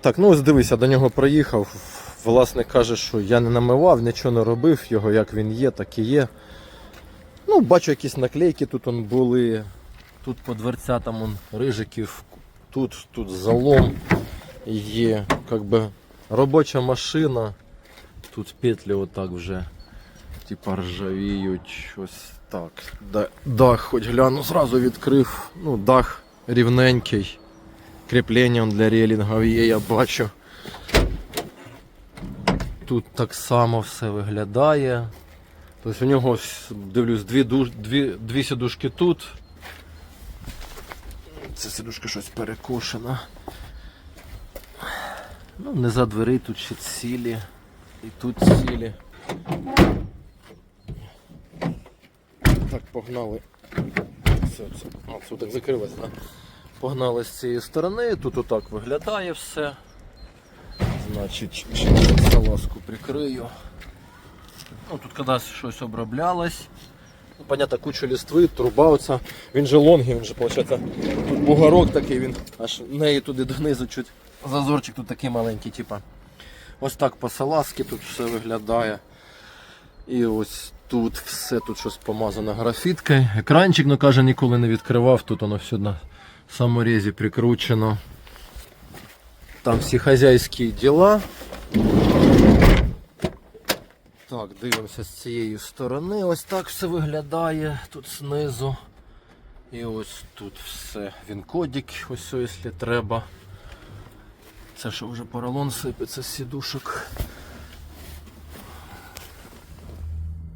Так, ну ось дивися, до нього приїхав. Власник каже, що я не намивав, нічого не робив його, як він є, так і є. Ну, бачу якісь наклейки тут он були. Тут по дверцятам он рижиків, тут, тут залом є, как би робоча машина. Тут петлі отак вже типа ржавіють, ось так. Дах, хоч гляну, зразу відкрив. Ну, дах рівненький. Кріплення для релінгів є, я бачу. Тут так само все виглядає. Тобто у нього дивлюсь, дві, дві, дві сідушки тут. Ця сідушка щось перекошена. Ну, не за дверей тут ще цілі. І тут цілі. Так, погнали. Все, це. А, це так закрилось, так? Погнали з цієї сторони, тут отак виглядає все. Значить, ще салазку прикрию. Ну, тут колись щось оброблялось. Ну, понятно, куча лістви, труба оця. Він же лонгий, він же, виходить, тут бугорок такий, він аж неї туди донизу чуть. Зазорчик тут такий маленький, типа. Ось так по салазки тут все виглядає. І ось тут все тут щось помазано графіткою. Екранчик, ну каже, ніколи не відкривав, тут воно все на саморезі прикручено. Там всі хазяйські діла. Так, дивимося з цієї сторони. Ось так все виглядає тут знизу. І ось тут все. Він кодик, ось о, якщо треба. Це що вже поролон сипеться з сідушок.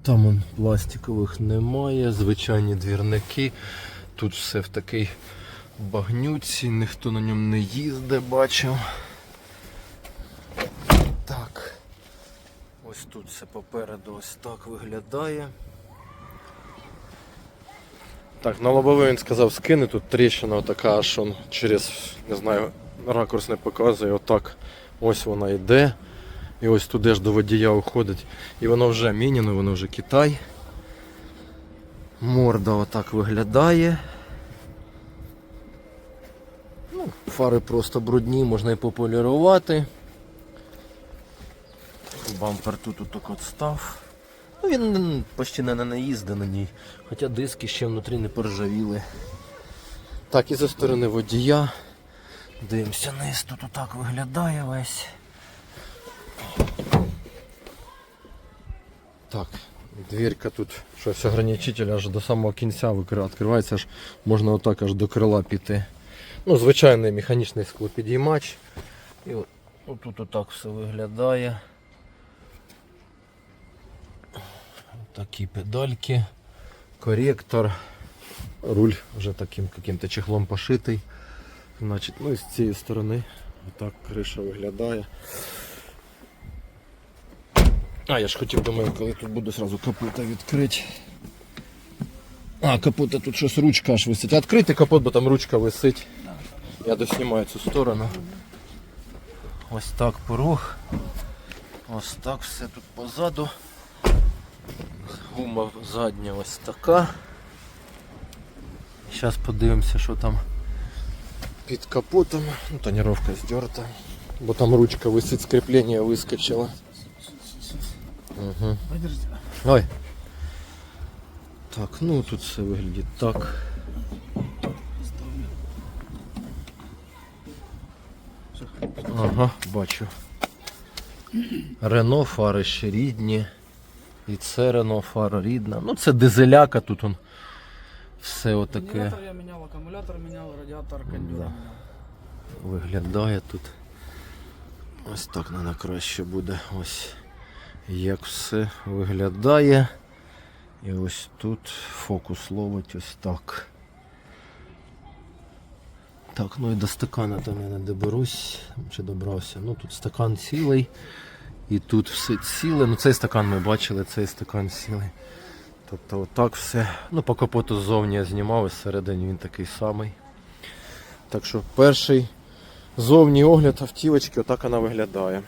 Там он пластикових немає, звичайні двірники. Тут все в такій багнюці, ніхто на ньому не їздить, бачив. Так. Ось тут все попереду ось так виглядає. Так, на лобовий він сказав скине, тут тріщина така, аж он через, не знаю, ракурс не показує, отак ось вона йде. І ось туди ж до водія уходить. І воно вже міняно, воно вже Китай. Морда отак виглядає. Ну, фари просто брудні, можна і пополірувати. Бампер тут отак от став. Ну, він почти не їздить на ній. Хоча диски ще внутрі не поржавіли. Так, і зі сторони водія. Дивимося низ, тут отак виглядає весь. Так, дверка тут щось ограничитель аж до самого кінця відкривається, аж можна отак аж до крила піти. Ну, звичайний механічний склопідіймач. І от, отут отак все виглядає. Такі педальки, коректор, руль вже таким каким-то чехлом пошитий. Значить, ну і з цієї сторони отак криша виглядає. А, я ж хотів, думаю, коли тут буду сразу капота відкрити. А, капота тут щось ручка аж висить. Відкрити капот, бо там ручка висить. Я доснімаю цю сторону. Ось так порог. Ось так все тут позаду. Гума задня ось така. Зараз подивимося, що там під капотом. Ну, тоніровка здерта. Бо там ручка висить, скріплення вискочило. Угу. Ой. Так, ну тут все виглядить так. Ага, бачу. Рено фари ще рідні. І це Рено фара рідна. Ну це дизеляка тут он. Все отаке Генератор я менял, аккумулятор менял, радиатор, кондюр Да. виглядає тут. Ось так на краще буде. Ось як все виглядає. І ось тут фокус ловить ось так. Так, ну і до стакана там я не доберусь, чи добрався. Ну тут стакан цілий. І тут все ціле. Ну цей стакан ми бачили, цей стакан цілий. Тобто отак все. Ну по капоту ззовні я знімав, і всередині він такий самий. Так що перший зовній огляд автівочки, отак вона виглядає.